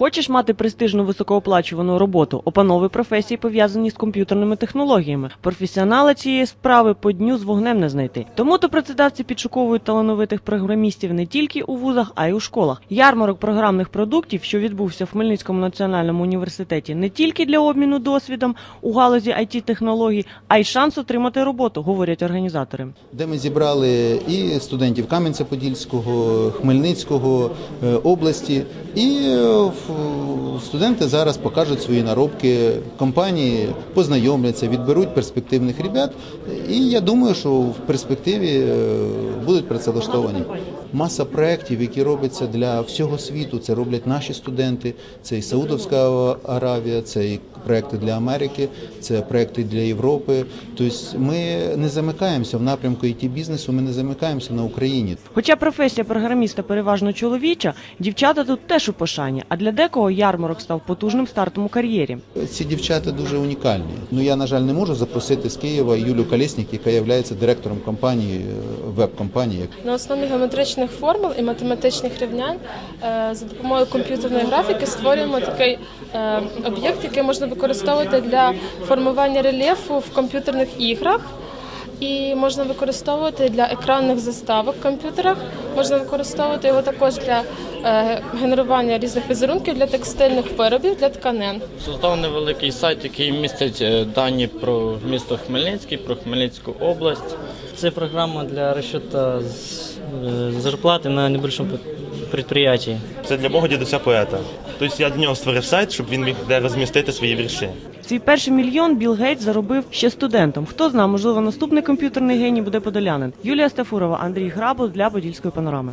Хочеш мати престижну високооплачувану роботу, опановуй професії, пов'язані з комп'ютерними технологіями. Професіонала цієї справи по дню з вогнем не знайти. Тому то працедавці підшуковують талановитих програмістів не тільки у вузах, а й у школах. Ярмарок програмних продуктів, що відбувся в Хмельницькому національному університеті, не тільки для обміну досвідом у галузі it технологій, а й шанс отримати роботу, говорять організатори. де ми зібрали і студентів Кам'янця-Подільського, Хмельницького е, області, і е, в- студенти зараз покажуть свої наробки, компанії познайомляться, відберуть перспективних ребят. І я думаю, що в перспективі е, будуть працевлаштовані. Маса проєктів, які робляться для всього світу. Це роблять наші студенти, це і Саудовська Аравія, це і проекти для Америки, це проекти для Європи. Тобто ми не замикаємося в напрямку it бізнесу. Ми не замикаємося на Україні. Хоча професія програміста переважно чоловіча, дівчата тут теж у пошані, а для декого ярмарок став потужним стартом у кар'єрі. Ці дівчата дуже унікальні. Ну я на жаль не можу запросити з Києва Юлю Колєснік, яка є директором компанії е, веб-компанії. На основі геометричних формул і математичних рівнянь е, за допомогою комп'ютерної графіки створюємо такий е, об'єкт, який можна використовувати для формування рельєфу в комп'ютерних іграх. І можна використовувати для екранних заставок в комп'ютерах. Можна використовувати його також для е, генерування різних візерунків для текстильних виробів, для тканин. Создав невеликий сайт, який містить е, дані про місто Хмельницький, про Хмельницьку область. Це программа для расчета е, зарплати на небольшом предприятии. Це для мого дідуся поета. Тобто я для нього створив сайт, щоб він міг де розмістити свої вірші. Свій перший мільйон Білл Гейтс заробив ще студентом. Хто знає, можливо, наступний комп'ютерний геній буде подолянин. Юлія Стафурова, Андрій Грабо для Подільської панорами.